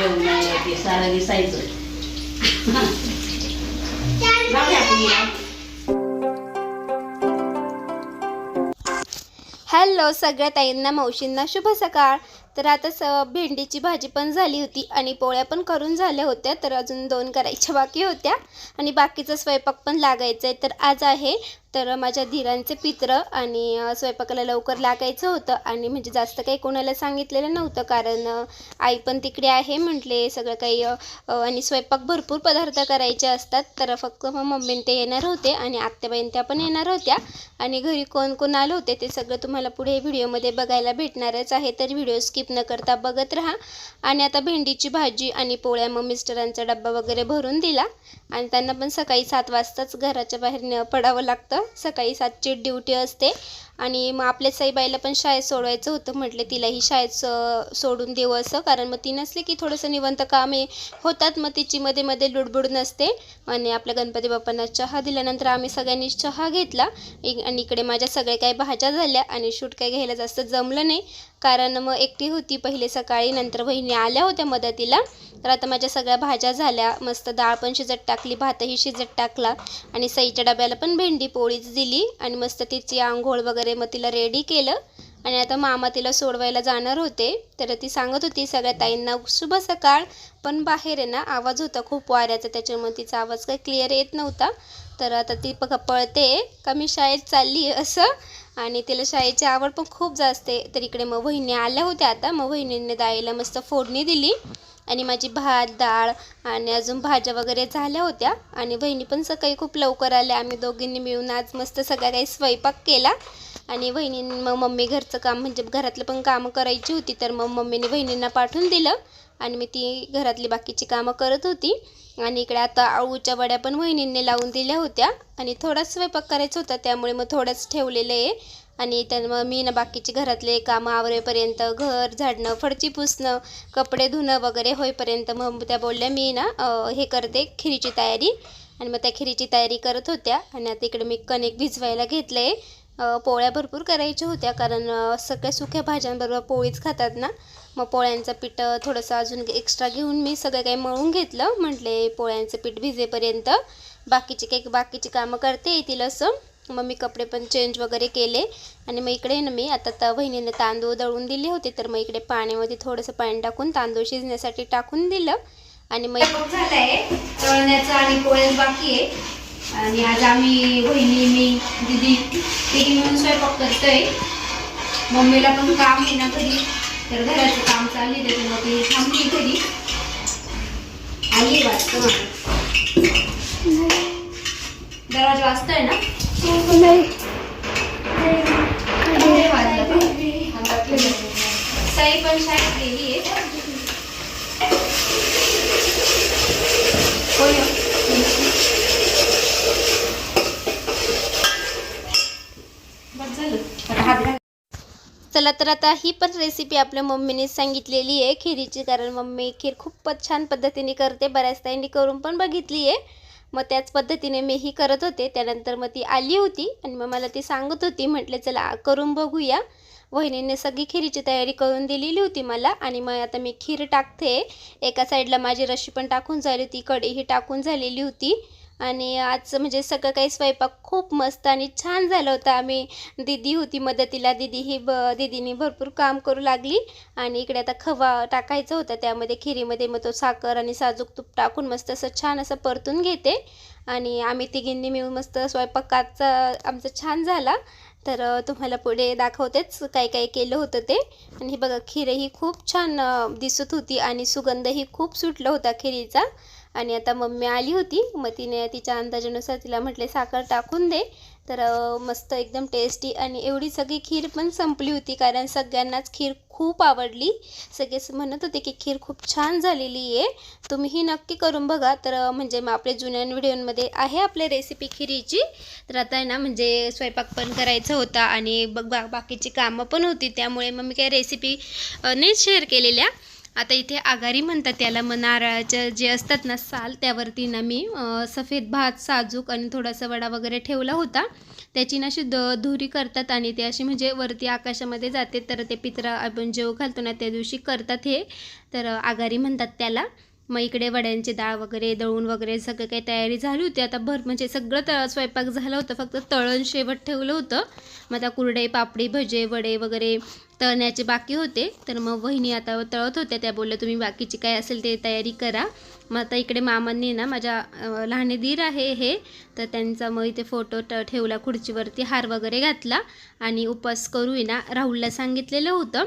जेवण ते सारं दिसायचं. हॅलो सगळ्या ताईंना मावशींना शुभ सकाळ. तर आता स भेंडीची भाजी पण झाली होती आणि पोळ्या पण करून झाल्या होत्या तर अजून दोन करायच्या बाकी होत्या. आणि बाकीचा स्वयंपाक पण लागायचा आहे तर आज आहे तर माझ्या धीरांचे पित्र आणि स्वयंपाकाला लवकर लागायचं होतं आणि म्हणजे जास्त काही कोणाला सांगितलेलं नव्हतं. कारण आई पण तिकडे आहे म्हटले सगळं काही आणि स्वयंपाक भरपूर पदार्थ करायचे असतात. तर फक्त मग मम्मीन ते येणार होते आणि आत्याबाईन त्या पण येणार होत्या. आणि घरी कोण कोण आलं होते ते सगळं तुम्हाला पुढे व्हिडिओमध्ये बघायला भेटणारच आहे. तर व्हिडिओ स्किप न करता बघत राहा. आणि आता भेंडीची भाजी आणि पोळ्या मग मिस्टरांचा डब्बा वगैरे भरून दिला. आणि त्यांना पण सकाळी सात वाजताच घराच्या बाहेर पडावं लागतं. सकाळी सातची ड्युटी असते. आणि मग आपल्या साईबाईला पण शाळेत सोडवायचं होतं. म्हटले तिलाही शाळेत स- सोडून देऊ असं. कारण मग ती नसली की थोडंसं निवंत कामे होतात. मग तिची मध्ये मध्ये लुडबुड नसते. आणि आपल्या गणपती बाप्पांना चहा दिल्यानंतर आम्ही सगळ्यांनी चहा घेतला. आणि इकडे माझ्या सगळ्या काही भाज्या झाल्या. आणि शूट काही घ्यायला जास्त जमलं नाही. कारण मग एकटी होती. पहिले सकाळी नंतर वहिनी आल्या होत्या मदतीला. तर आता माझ्या सगळ्या भाज्या झाल्या. मस्त डाळ पण शिजत टाकली. भातही शिजत टाकला. आणि सईच्या डब्याला पण भेंडी पोळीच दिली. आणि मस्त तिची आंघोळ वगैरे मग तिला रेडी केलं. आणि आता मामा तिला सोडवायला जाणार होते. तर ती सांगत होती सगळ्या ताईंना शुभ सकाळ. पण बाहेर आहे ना आवाज होता खूप वाऱ्याचा त्याच्यामुळे तिचा आवाज काही क्लिअर येत नव्हता. तर आता ती बघा पळते का मी शाळेत चालली? आहे असं. आणि तिला शाळेची आवड पण खूप जास्त आहे. तर इकडे मग वहिनी आल्या होत्या आता. मग वहिनीने दाईला मस्त फोडणी दिली. आणि माझी भात डाळ आणि अजून भाज्या वगैरे झाल्या होत्या. आणि बहिणी पण सकाळी खूप लवकर आल्या. आम्ही दोघींनी मिळून आज मस्त सगळा काही स्वयंपाक केला. आणि वहिनींनी मग मम्मी घरचं काम म्हणजे घरातलं पण कामं करायची होती तर मग मम्मीने बहिणींना पाठवून दिलं. आणि मी ती घरातली बाकीची कामं करत होती. आणि इकडे आता आळूच्या वड्या पण वहिनींनी लावून दिल्या होत्या. आणि थोडाच स्वयंपाक करायचा होता त्यामुळे मग थोडंच ठेवलेलं आहे. आणि त्या मग मी ना बाकीचे घरातले कामं आवरेपर्यंत घर झाडणं फडची पुसणं कपडे धुणं वगैरे होईपर्यंत मग त्या बोलल्या मी ना हे करते खिरीची तयारी. आणि मग त्या खिरीची तयारी करत होत्या. आणि आता इकडे मी कणिक भिजवायला घेतलं आहे पोळ्या भरपूर करायच्या होत्या कारण सगळ्या सुक्या भाज्यांबरोबर पोळीच खातात ना. मग पोळ्यांचं पीठ थोडंसं अजून एक्स्ट्रा घेऊन मी सगळं काही मळून घेतलं म्हटले पोळ्यांचं पीठ भिजेपर्यंत. बाकीचे काही बाकीची कामं करते येतील असं. मग मी कपडे पण चेंज वगैरे केले. आणि मग इकडे ना मी आता त्या बहिणीने तांदूळ दळून दिले होते तर मग इकडे पाण्यामध्ये थोडंसं पाणी टाकून तांदूळ शिजण्यासाठी टाकून दिलं. आणि मग झालं आहे आणि पोळ्याच बाकी आहे. आणि आज आम्ही बहिणी मी दिदी तिघी मिळून स्वयंपाक करतोय. मम्मीला पण काम आहे ना घरी तर घराचं काम चालू आहे त्याच्यामुळे ती थांबली घरी. आली वाटतं दरवाजा वाजतोय ना? वाजलं का? साई पण शाळेत गेली आहे होय बस झालं आता हात घाल चला तर आता ही पण रेसिपी आपल्या मम्मीने सांगितलेली आहे. खिरीची कारण मम्मी खीर खूपच छान पद्धतीने करते. बऱ्याच ताईंनी करून पण बघितली आहे. मग त्याच पद्धतीने मी ही करत होते. त्यानंतर मग ती आली होती आणि मग मला ती सांगत होती. म्हटले चला करून बघूया. वहिनीने सगळी खिरीची तयारी करून दिलेली होती मला आणि मग आता मी खीर टाकते. एका साईडला माझी रशी पण टाकून झाली होती कढीही टाकून झालेली होती. आणि आजचं म्हणजे सगळं काही स्वयंपाक खूप मस्त आणि छान झालं होतं. आम्ही दिदी होती मदतीला. दिदी ही ब दिदीने भरपूर काम करू लागली आणि इकडे आता खवा टाकायचा होता. त्यामध्ये खिरीमध्ये मग तो साखर आणि साजूक तूप टाकून मस्त असं छान असं परतून घेते. आणि आम्ही तिघींनी मिळून मस्त स्वयंपाकाचा आमचा छान झाला. तर तुम्हाला पुढे दाखवतेच काय काय केलं होतं ते. आणि हे बघा खीरही खूप छान दिसत होती आणि सुगंधही खूप सुटला होता खिरीचा. आणि आता मम्मी आली होती. मग तिने तिच्या अंदाजानुसार तिला म्हटले साखर टाकून दे. तर मस्त एकदम टेस्टी आणि एवढी सगळी खीर पण संपली होती कारण सगळ्यांनाच खीर खूप आवडली. सगळेच म्हणत होते की खीर खूप छान झालेली आहे. तुम्हीही नक्की करून बघा. तर म्हणजे मग आपल्या जुन्या व्हिडिओमध्ये आहे आपल्या रेसिपी खिरीची. तर आता आहे ना म्हणजे स्वयंपाक पण करायचा होता आणि बघ बा बाकीची कामं पण होती. त्यामुळे मग मी काही रेसिपी नाही शेअर केलेल्या. आता इथे आघारी म्हणतात त्याला मग नारळाच्या जे असतात ना साल त्यावरती ना मी सफेद भात साजूक आणि थोडासा वडा वगैरे ठेवला होता. त्याची ना अशी द धुरी करतात आणि ते अशी म्हणजे वरती आकाशामध्ये जाते. तर ते पित्रा आपण जेव घालतो ना त्या दिवशी करतात हे. तर आघारी म्हणतात त्याला. मग इकडे वड्यांची डाळ वगैरे दळून वगैरे सगळं काही तयारी झाली होती. आता भर म्हणजे सगळं तळ स्वयंपाक झालं होतं. फक्त तळण शेवट ठेवलं होतं. मग आता कुरडे पापडी भजे वडे वगैरे तळण्याचे बाकी होते. तर मग वहिनी आता तळत होत्या. त्या बोलल्या तुम्ही बाकीची काय असेल ते तयारी करा. मग आता इकडे मामांनी ना माझ्या लहाने दीर आहे हे. तर त्यांचा मग इथे फोटो ट ठेवला खुर्चीवरती हार वगैरे घातला आणि उपास करू ना राहुलला सांगितलेलं होतं.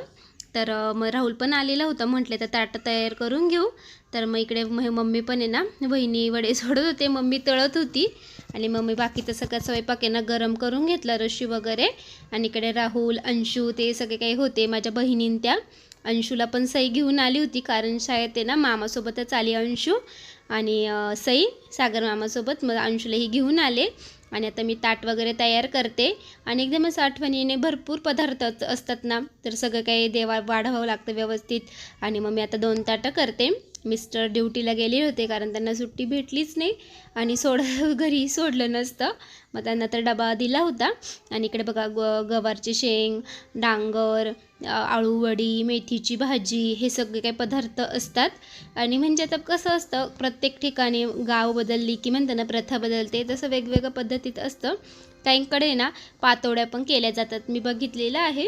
तर मग राहुल पण आलेला होता. म्हटले तर ताटं तयार करून घेऊ. तर मग इकडे मम्मी पण आहे ना वहिनी वडे सोडत होते. मम्मी तळत होती. आणि मग मी बाकीचं सगळं स्वयंपाक यांना गरम करून घेतला रशी वगैरे. आणि इकडे राहुल अंशू ते सगळे काही होते माझ्या बहिणींत्या अंशूला पण सई घेऊन आली होती कारण शाळेत आहे ना मामासोबतच आली अंशू. आणि सई सागर मामासोबत मग अंशूलाही घेऊन आले. आणि आता मी ताट वगैरे तयार करते. आणि एकदम असं आठवणीने भरपूर पदार्थ असतात ना. तर सगळं काही देवा वाढवावं लागतं व्यवस्थित. आणि मग मी आता दोन ताटं करते. मिस्टर ड्युटीला गेले होते कारण त्यांना सुट्टी भेटलीच नाही आणि सोड घरी सोडलं नसतं. मग त्यांना तर डबा दिला होता. आणि इकडे बघा ग गवारचे शेंग डांगर आळूवडी मेथीची भाजी हे सगळे काही पदार्थ असतात. आणि म्हणजे आता कसं असतं प्रत्येक ठिकाणी गाव बदलली की म्हणतात ना प्रथा बदलते तसं वेगवेगळ्या पद्धतीत असतं. काहींकडे ना पातोड्या पण केल्या जातात. मी बघितलेलं आहे.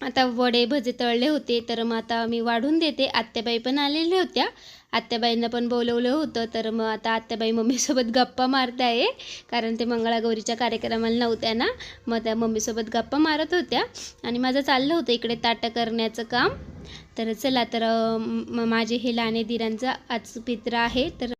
आता वडे भजे तळले होते तर मग आता मी वाढून देते. आत्याबाई पण आलेल्या होत्या. आत्याबाईंना पण बोलवलं होतं तर मग आता आत्याबाई मम्मीसोबत गप्पा मारत आहे. कारण ते मंगळागौरीच्या कार्यक्रमाला नव्हत्या ना मग त्या मम्मीसोबत गप्पा मारत होत्या. आणि माझं चाललं होतं इकडे ताटं करण्याचं काम. तर चला तर म- माझे हे लहाने दिरांचा आज पित्र आहे. तर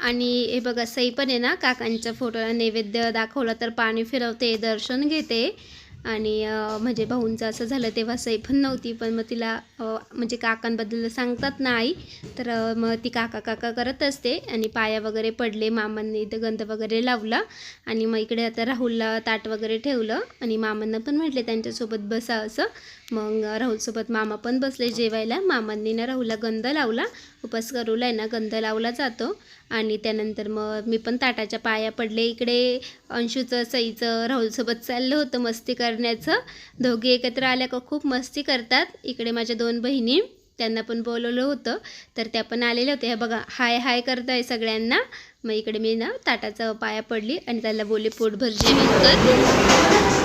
आणि हे बघा सई पण आहे ना काकांच्या फोटोला नैवेद्य दाखवला तर पाणी फिरवते दर्शन घेते. आणि म्हणजे भाऊंचं असं झालं तेव्हा सई पण नव्हती पण मग तिला म्हणजे काकांबद्दल सांगतात ना आई तर मग ती काका काका करत असते आणि पाया वगैरे पडले मामांनी इथं गंध वगैरे लावला आणि मग इकडे आता राहुलला ताट वगैरे ठेवलं आणि मामांना पण म्हटले त्यांच्यासोबत बसा असं. मग राहुलसोबत मामा पण बसले जेवायला. मामांनी ना राहुलला गंध लावला. उपास करूला आहे ना गंध लावला जातो. आणि त्यानंतर मग मी पण ताटाच्या पाया पडले. इकडे अंशूचं सईचं राहुलसोबत चाललं होतं मस्ती करण्याचं. दोघे एकत्र आल्या का खूप मस्ती करतात. इकडे माझ्या दोन बहिणी त्यांना पण बोलवलं होतं. तर त्या पण आलेल्या होत्या. हे बघा हाय हाय करताय सगळ्यांना. मग इकडे मी ना ताटाचा पाया पडली आणि त्याला बोलले पोटभर जेवण कर.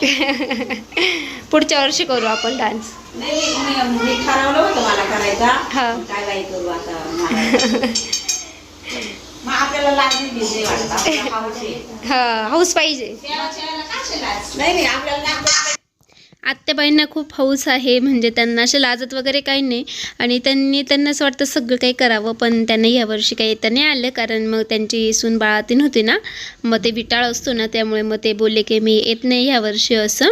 पुढच्या वर्षी करू आपण डान्स ठरवलं होतं मला करायचा. हा. काय करू आता. हा हाऊस पाहिजे नाही नाही आपल्याला नाही आत्याबाईंना खूप हौस आहे म्हणजे त्यांना असे लाजत वगैरे काही नाही. आणि त्यांनी त्यांना असं वाटतं सगळं काही करावं पण त्यांना यावर्षी काही येता नाही आलं कारण मग त्यांची सून बाळातीन होती ना. मग ते विटाळ असतो ना त्यामुळे मग ते बोलले की मी येत नाही यावर्षी असं.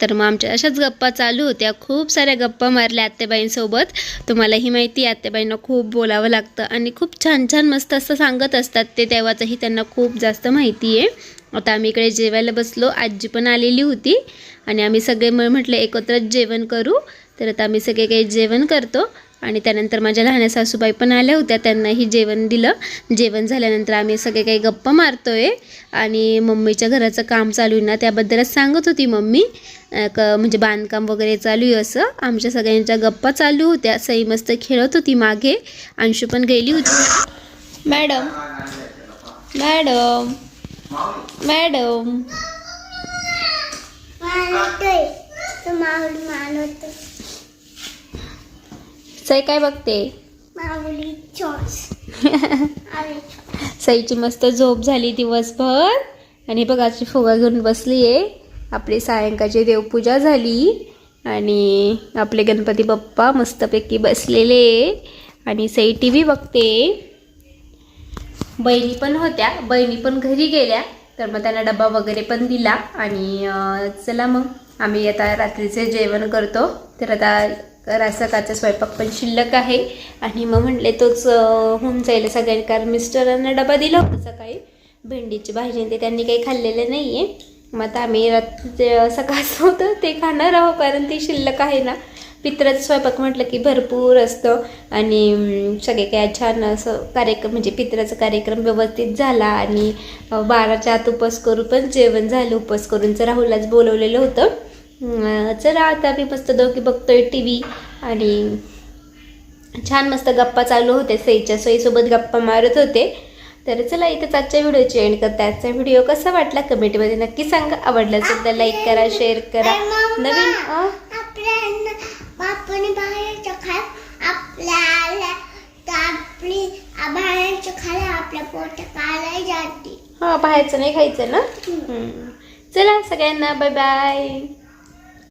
तर मग आमच्या अशाच गप्पा चालू होत्या खूप साऱ्या गप्पा मारल्या आत्याबाईंसोबत. तुम्हाला ही माहिती आहे आत्याबाईंना खूप बोलावं लागतं आणि खूप छान छान मस्त असं सांगत असतात ते तेव्हाचंही त्यांना खूप जास्त माहिती आहे. आता आम्ही इकडे जेवायला बसलो. आजी पण आलेली होती. आणि आम्ही सगळे मग म्हटलं एकत्रच जेवण करू. तर आता आम्ही सगळे काही जेवण करतो. आणि त्यानंतर माझ्या लहान्या सासूबाई पण आल्या होत्या. त्यांनाही जेवण दिलं. जेवण झाल्यानंतर आम्ही सगळे काही गप्पा मारतोय. आणि मम्मीच्या घराचं काम चालू आहे ना त्याबद्दलच सांगत होती मम्मी. क म्हणजे बांधकाम वगैरे चालू आहे असं. आमच्या सगळ्यांच्या गप्पा चालू होत्या. सई मस्त खेळत होती मागे. अंशू पण गेली होती. मॅडम. मॅडम. मॅडम. सई काय बघते? सईची मस्त झोप झाली दिवसभर. आणि बघाची फुगा घेऊन बसली आहे आपली सायंकाळची देवपूजा झाली. आणि आपले गणपती बाप्पा मस्तपैकी बसलेले. आणि सई टी व्ही बघते. बहिणी पण होत्या. बहिणी पण घरी गेल्या. तर मग त्यांना डबा वगैरे पण दिला आणि चला मग. आम्ही आता रात्रीचे जेवण करतो. तर आता रासकाचा स्वयंपाक पण शिल्लक आहे. आणि मग म्हटले तोच होऊन जाईल सगळ्यांनी. कारण मिस्टरांना डबा दिला होता सकाळी. भेंडीची भाजी ते त्यांनी काही खाल्लेलं नाही आहे मग आता आम्ही रात्री सकाळचं होतं ते खाणार आहोत. कारण ते शिल्लक आहे ना. पित्राचं स्वयंपाक म्हटलं की भरपूर असतं. आणि सगळे काय छान असं कार्यक्रम म्हणजे पित्राचा कार्यक्रम व्यवस्थित झाला आणि बाराच्या आत उपवास करून पण जेवण झालं. उपवास करून तर राहुलाच बोलवलेलं होतं चला आता मी मस्त दोघी बघतोय टी व्ही आणि छान मस्त गप्पा चालू होते सईच्या सईसोबत गप्पा मारत होते. तर चला इथेच आजच्या व्हिडिओची एंड करता. आजचा व्हिडिओ कसा वाटला कमेंटमध्ये नक्की सांगा. आवडला असेल तर लाईक करा शेअर करा. नवीन आपण बाहेरचं खा आपल्याला आपली बाहेरचं खायला आपल्या पोट काढायला जाते. हां बाहेरचं नाही खायचं ना? हम्म. चला सगळ्यांना बाय बाय